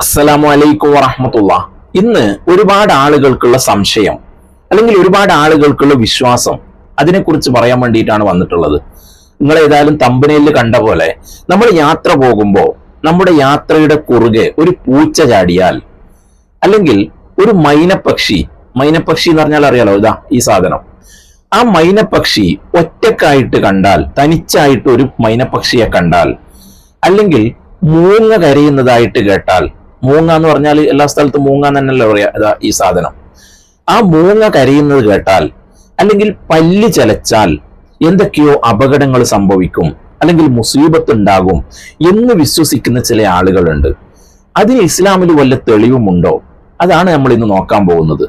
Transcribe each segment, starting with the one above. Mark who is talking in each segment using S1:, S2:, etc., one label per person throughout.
S1: അസ്സലാമു അലൈക്കും വറഹമത്തുള്ള. ഇന്ന് ഒരുപാട് ആളുകൾക്കുള്ള സംശയം അല്ലെങ്കിൽ ഒരുപാട് ആളുകൾക്കുള്ള വിശ്വാസം അതിനെക്കുറിച്ച് പറയാൻ വേണ്ടിയിട്ടാണ് വന്നിട്ടുള്ളത്. നിങ്ങൾ ഏതായാലും തമ്പനയിൽ കണ്ട പോലെ നമ്മൾ യാത്ര പോകുമ്പോൾ നമ്മുടെ യാത്രയുടെ കുറുകെ ഒരു പൂച്ച ചാടിയാൽ അല്ലെങ്കിൽ ഒരു മൈനപ്പക്ഷി മൈനപ്പക്ഷി എന്ന് പറഞ്ഞാൽ അറിയാലോ ഇതാ ഈ സാധനം. ആ മൈനപ്പക്ഷി ഒറ്റക്കായിട്ട് കണ്ടാൽ തനിച്ചായിട്ട് ഒരു മൈനപ്പക്ഷിയെ കണ്ടാൽ അല്ലെങ്കിൽ മൂങ്ങ കരയുന്നതായിട്ട് കേട്ടാൽ മൂങ്ങ എന്ന് പറഞ്ഞാൽ എല്ലാ സ്ഥലത്തും മൂങ്ങ തന്നെയല്ലേ പറയാ ഇതാ ഈ സാധനം. ആ മൂങ്ങ കരയുന്നത് കേട്ടാൽ അല്ലെങ്കിൽ പല്ല് ചലച്ചാൽ എന്തൊക്കെയോ അപകടങ്ങൾ സംഭവിക്കും അല്ലെങ്കിൽ മുസീബത്ത് ഉണ്ടാകും എന്ന് വിശ്വസിക്കുന്ന ചില ആളുകളുണ്ട്. അതിന് ഇസ്ലാമിൽ വല്ല തെളിവുമുണ്ടോ? അതാണ് നമ്മൾ ഇന്ന് നോക്കാൻ പോകുന്നത്.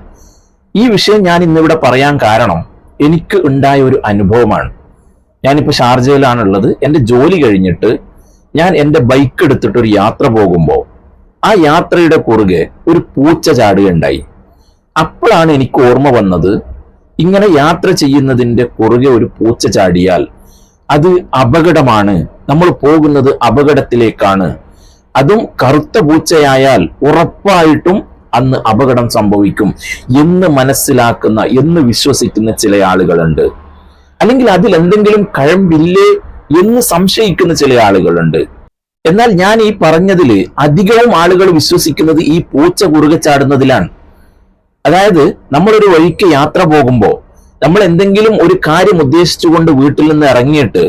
S1: ഈ വിഷയം ഞാൻ ഇന്നിവിടെ പറയാൻ കാരണം എനിക്ക് ഉണ്ടായ ഒരു അനുഭവമാണ്. ഞാനിപ്പോൾ ഷാർജയിലാണുള്ളത്. എന്റെ ജോലി കഴിഞ്ഞിട്ട് ഞാൻ എന്റെ ബൈക്ക് എടുത്തിട്ട് ഒരു യാത്ര പോകുമ്പോൾ ആ യാത്രയുടെ കുറുകെ ഒരു പൂച്ച ചാടുകയുണ്ടായി. അപ്പോഴാണ് എനിക്ക് ഓർമ്മ വന്നത് ഇങ്ങനെ യാത്ര ചെയ്യുന്നതിന്റെ കുറുകെ ഒരു പൂച്ച ചാടിയാൽ അത് അപകടമാണ്. നമ്മൾ പോകുന്നത് അപകടത്തിലേക്കാണ്. അതും കറുത്ത പൂച്ചയായാൽ ഉറപ്പായിട്ടും അന്ന് അപകടം സംഭവിക്കും എന്ന് മനസ്സിലാക്കുന്ന എന്ന് വിശ്വസിക്കുന്ന ചില ആളുകളുണ്ട്. അല്ലെങ്കിൽ അതിൽ എന്തെങ്കിലും കഴമ്പില്ലേ എന്ന് സംശയിക്കുന്ന ചില ആളുകളുണ്ട്. എന്നാൽ ഞാൻ ഈ പറഞ്ഞതിൽ അധികവും ആളുകൾ വിശ്വസിക്കുന്നത് ഈ പൂച്ച കുറുകെ ചാടുന്നതിലാണ്. അതായത് നമ്മളൊരു വഴിക്ക് യാത്ര പോകുമ്പോൾ നമ്മൾ എന്തെങ്കിലും ഒരു കാര്യം ഉദ്ദേശിച്ചുകൊണ്ട് വീട്ടിൽ നിന്ന് ഇറങ്ങിയിട്ട്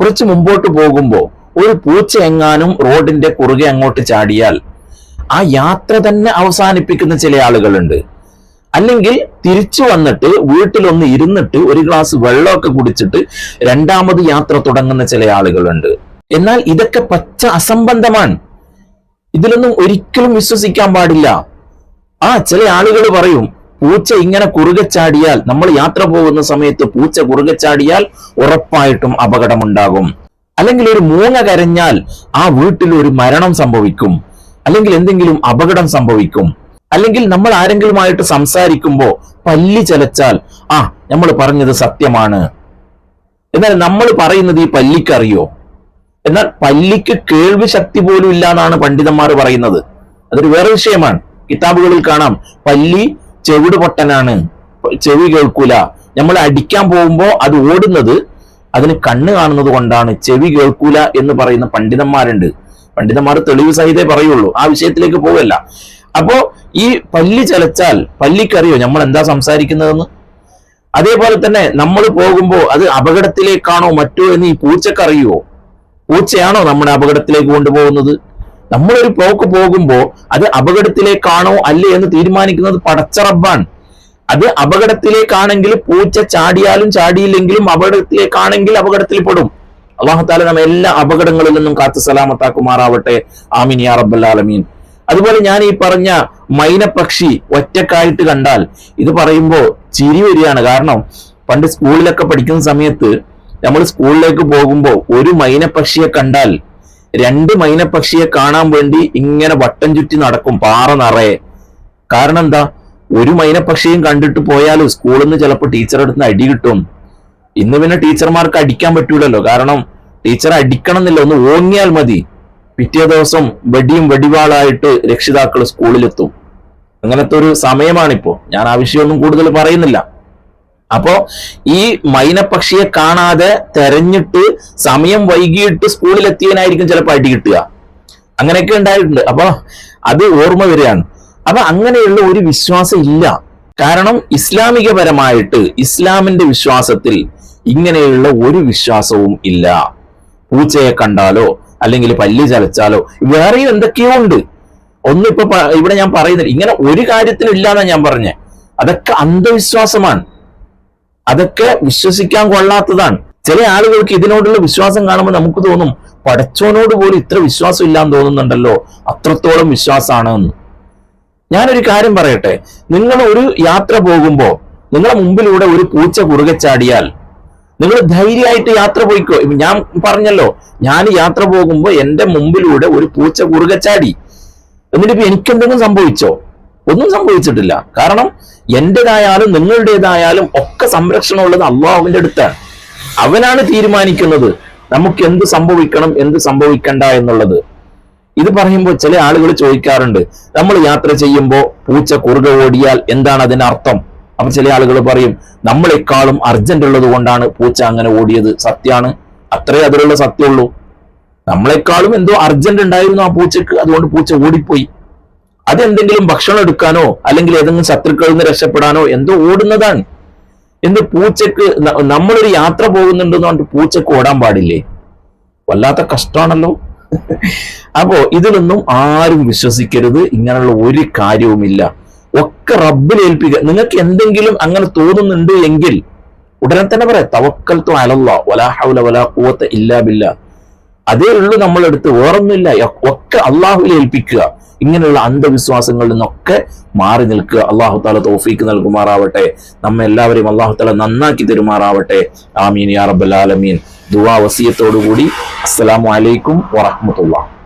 S1: കുറച്ച് മുമ്പോട്ട് പോകുമ്പോൾ ഒരു പൂച്ച എങ്ങാനും റോഡിന്റെ കുറുകെ അങ്ങോട്ട് ചാടിയാൽ ആ യാത്ര തന്നെ അവസാനിപ്പിക്കുന്ന ചില ആളുകളുണ്ട്. അല്ലെങ്കിൽ തിരിച്ചു വന്നിട്ട് വീട്ടിലൊന്ന് ഇരുന്നിട്ട് ഒരു ഗ്ലാസ് വെള്ളമൊക്കെ കുടിച്ചിട്ട് രണ്ടാമത് യാത്ര തുടങ്ങുന്ന ചില ആളുകളുണ്ട്. എന്നാൽ ഇതൊക്കെ പച്ച അസംബന്ധമാണ്. ഇതിലൊന്നും ഒരിക്കലും വിശ്വസിക്കാൻ പാടില്ല. ആ ചില ആളുകൾ പറയും പൂച്ച ഇങ്ങനെ കുറുകെ ചാടിയാൽ നമ്മൾ യാത്ര പോകുന്ന സമയത്ത് പൂച്ച കുറുകെ ചാടിയാൽ ഉറപ്പായിട്ടും അപകടമുണ്ടാകും. അല്ലെങ്കിൽ ഒരു മൂങ്ങ കരഞ്ഞാൽ ആ വീട്ടിൽ ഒരു മരണം സംഭവിക്കും. അല്ലെങ്കിൽ എന്തെങ്കിലും അപകടം സംഭവിക്കും. അല്ലെങ്കിൽ നമ്മൾ ആരെങ്കിലുമായിട്ട് സംസാരിക്കുമ്പോൾ പല്ലി ചലച്ചാൽ ആ നമ്മൾ പറഞ്ഞത് സത്യമാണ്. എന്നാൽ നമ്മൾ പറയുന്നത് ഈ പല്ലിക്കറിയോ? എന്നാൽ പല്ലിക്ക് കേൾവി ശക്തി പോലും ഇല്ല എന്നാണ് പണ്ഡിതന്മാർ പറയുന്നത്. അതൊരു വേറെ വിഷയമാണ്. കിതാബുകളിൽ കാണാം പല്ലി ചെവിട് പൊട്ടനാണ് ചെവി കേൾക്കൂല. നമ്മൾ അടിക്കാൻ പോകുമ്പോൾ അത് ഓടുന്നത് അതിന് കണ്ണ് കാണുന്നത് കൊണ്ടാണ് ചെവി കേൾക്കൂല എന്ന് പറയുന്ന പണ്ഡിതന്മാരുണ്ട്. പണ്ഡിതന്മാർ തെളിവ് സഹിതേ പറയുള്ളൂ. ആ വിഷയത്തിലേക്ക് പോവല്ല. അപ്പോ ഈ പല്ലി ചലച്ചാൽ പല്ലിക്കറിയോ നമ്മൾ എന്താ സംസാരിക്കുന്നതെന്ന്? അതേപോലെ തന്നെ നമ്മൾ പോകുമ്പോൾ അത് അപകടത്തിലേക്കാണോ മറ്റോ എന്ന് ഈ പൂച്ചക്കറിയുവോ? പൂച്ചയാണോ നമ്മുടെ അപകടത്തിലേക്ക് കൊണ്ടുപോകുന്നത്? നമ്മളൊരു പോക്ക് പോകുമ്പോൾ അത് അപകടത്തിലേക്കാണോ അല്ലേ എന്ന് തീരുമാനിക്കുന്നത് പടച്ചറബാണ് അത് അപകടത്തിലേക്കാണെങ്കിൽ പൂച്ച ചാടിയാലും ചാടിയില്ലെങ്കിലും അപകടത്തിലേക്കാണെങ്കിൽ അപകടത്തിൽ പെടും. അള്ളാഹുത്താല നമ്മ എല്ലാ അപകടങ്ങളിൽ നിന്നും കാത്തു സലാമത്താക്കുമാറാവട്ടെ. ആമിനി ആലമീൻ. അതുപോലെ ഞാൻ ഈ പറഞ്ഞ മൈനപ്പക്ഷി ഒറ്റക്കായിട്ട് കണ്ടാൽ ഇത് പറയുമ്പോൾ ചിരി വരികയാണ്. കാരണം പണ്ട് സ്കൂളിലൊക്കെ പഠിക്കുന്ന സമയത്ത് നമ്മൾ സ്കൂളിലേക്ക് പോകുമ്പോൾ ഒരു മൈനപ്പക്ഷിയെ കണ്ടാൽ രണ്ട് മൈനപ്പക്ഷിയെ കാണാൻ വേണ്ടി ഇങ്ങനെ വട്ടം ചുറ്റി നടക്കും പാറ നിറയെ. കാരണം എന്താ? ഒരു മൈനപ്പക്ഷിയും കണ്ടിട്ട് പോയാൽ സ്കൂളിൽ നിന്ന് ചിലപ്പോൾ ടീച്ചർ അടുത്ത് അടി കിട്ടും. ഇന്ന് പിന്നെ ടീച്ചർമാർക്ക് അടിക്കാൻ പറ്റൂലല്ലോ. കാരണം ടീച്ചർ അടിക്കണം എന്നില്ല ഒന്ന് ഓങ്ങിയാൽ മതി. പിറ്റേ ദിവസം വെടിയും വെടിവാളായിട്ട് രക്ഷിതാക്കൾ സ്കൂളിലെത്തും. അങ്ങനത്തെ ഒരു സമയമാണിപ്പോ. ഞാൻ ആ കൂടുതൽ പറയുന്നില്ല. അപ്പോ ഈ മൈനപ്പക്ഷിയെ കാണാതെ തെരഞ്ഞിട്ട് സമയം വൈകിട്ട് സ്കൂളിലെത്തിയതിനായിരിക്കും ചിലപ്പോൾ അടി കിട്ടുക. അങ്ങനെയൊക്കെ ഉണ്ടായിട്ടുണ്ട്. അപ്പൊ അത് ഓർമ്മ വരികയാണ്. അപ്പൊ അങ്ങനെയുള്ള ഒരു വിശ്വാസം ഇല്ല. കാരണം ഇസ്ലാമികപരമായിട്ട് ഇസ്ലാമിന്റെ വിശ്വാസത്തിൽ ഇങ്ങനെയുള്ള ഒരു വിശ്വാസവും ഇല്ല. പൂച്ചയെ കണ്ടാലോ അല്ലെങ്കിൽ പല്ലി ചലച്ചാലോ വേറെയും എന്തൊക്കെയോ ഉണ്ട്. ഒന്നിപ്പോ ഇവിടെ ഞാൻ പറയുന്നില്ല. ഇങ്ങനെ ഒരു കാര്യത്തിനും ഇല്ലാന്നാ ഞാൻ പറഞ്ഞേ. അതൊക്കെ അന്ധവിശ്വാസമാണ്. അതൊക്കെ വിശ്വസിക്കാൻ കൊള്ളാത്തതാണ്. ചില ആളുകൾക്ക് ഇതിനോടുള്ള വിശ്വാസം കാണുമ്പോൾ നമുക്ക് തോന്നും പടച്ചോനോട് പോലും ഇത്ര വിശ്വാസം ഇല്ലാന്ന് തോന്നുന്നുണ്ടല്ലോ. അത്രത്തോളം വിശ്വാസമാണ് എന്ന്. ഞാനൊരു കാര്യം പറയട്ടെ. നിങ്ങൾ ഒരു യാത്ര പോകുമ്പോൾ നിങ്ങളുടെ മുമ്പിലൂടെ ഒരു പൂച്ച കുറുകെ ചാടിയാൽ നിങ്ങൾ ധൈര്യമായിട്ട് യാത്ര പോയിക്കോ. ഞാൻ പറഞ്ഞല്ലോ ഞാൻ യാത്ര പോകുമ്പോൾ എന്റെ മുമ്പിലൂടെ ഒരു പൂച്ച കുറുകെ ചാടി. എന്നിട്ട് ഇപ്പൊ എനിക്കെന്തെങ്കിലും സംഭവിച്ചോ? ഒന്നും സംഭവിച്ചിട്ടില്ല. കാരണം എന്റേതായാലും നിങ്ങളുടേതായാലും ഒക്കെ സംരക്ഷണം ഉള്ളത് അള്ളാഹുവിന്റെ അടുത്താണ്. അവനാണ് തീരുമാനിക്കുന്നത് നമുക്ക് എന്ത് സംഭവിക്കണം എന്ത് സംഭവിക്കണ്ട എന്നുള്ളത്. ഇത് പറയുമ്പോൾ ചില ആളുകൾ ചോദിക്കാറുണ്ട് നമ്മൾ യാത്ര ചെയ്യുമ്പോൾ പൂച്ച കുറുകെ ഓടിയാൽ എന്താണ് അതിന്റെ അർത്ഥം? അപ്പൊ ചില ആളുകൾ പറയും നമ്മളെക്കാളും അർജന്റ് ഉള്ളത് കൊണ്ടാണ് പൂച്ച അങ്ങനെ ഓടിയത്. സത്യാണ്. അത്രേ അതിലുള്ള സത്യമുള്ളൂ നമ്മളെക്കാളും എന്തോ അർജന്റ് ഉണ്ടായിരുന്നു ആ പൂച്ചക്ക്. അതുകൊണ്ട് പൂച്ച ഓടിപ്പോയി. അതെന്തെങ്കിലും ഭക്ഷണം എടുക്കാനോ അല്ലെങ്കിൽ ഏതെങ്കിലും ശത്രുക്കളിൽ നിന്ന് രക്ഷപ്പെടാനോ എന്തോ ഓടുന്നതാണ്. എന്ത് പൂച്ചക്ക് നമ്മളൊരു യാത്ര പോകുന്നുണ്ടെന്ന് പറഞ്ഞിട്ട് പൂച്ചക്ക് ഓടാൻ പാടില്ലേ? വല്ലാത്ത കഷ്ടമാണല്ലോ. അപ്പോ ഇതിലൊന്നും ആരും വിശ്വസിക്കരുത്. ഇങ്ങനെയുള്ള ഒരു കാര്യവുമില്ല. ഒക്കെ റബ്ബിൽ ഏൽപ്പിക്കുക. നിങ്ങൾക്ക് എന്തെങ്കിലും അങ്ങനെ തോന്നുന്നുണ്ട് എങ്കിൽ ഉടനെ തന്നെ പറയാം തവക്കൽ തോ അലല്ലാ വലാ ഹൗല വലാ ഖുവത ഇല്ലാ ബില്ലാ. അതേ ഉള്ളൂ നമ്മളെടുത്ത്. വേറൊന്നുമില്ല. ഒക്കെ അള്ളാഹുവിൽ ഏൽപ്പിക്കുക. ഇങ്ങനെയുള്ള അന്ധവിശ്വാസങ്ങളിൽ നിന്നൊക്കെ മാറി നിൽക്കുക. അള്ളാഹു താല തോഫീക്ക് നൽകുമാറാവട്ടെ. നമ്മെ എല്ലാവരെയും അള്ളാഹു താല നന്നാക്കി തരുമാറാവട്ടെ. ആമീൻ യാ റബ്ബൽ ആലമീൻ. ദുവാ വസിയത്തോടുകൂടി. അസ്സലാമു അലൈക്കും വറഹ്മത്തുള്ളാഹി.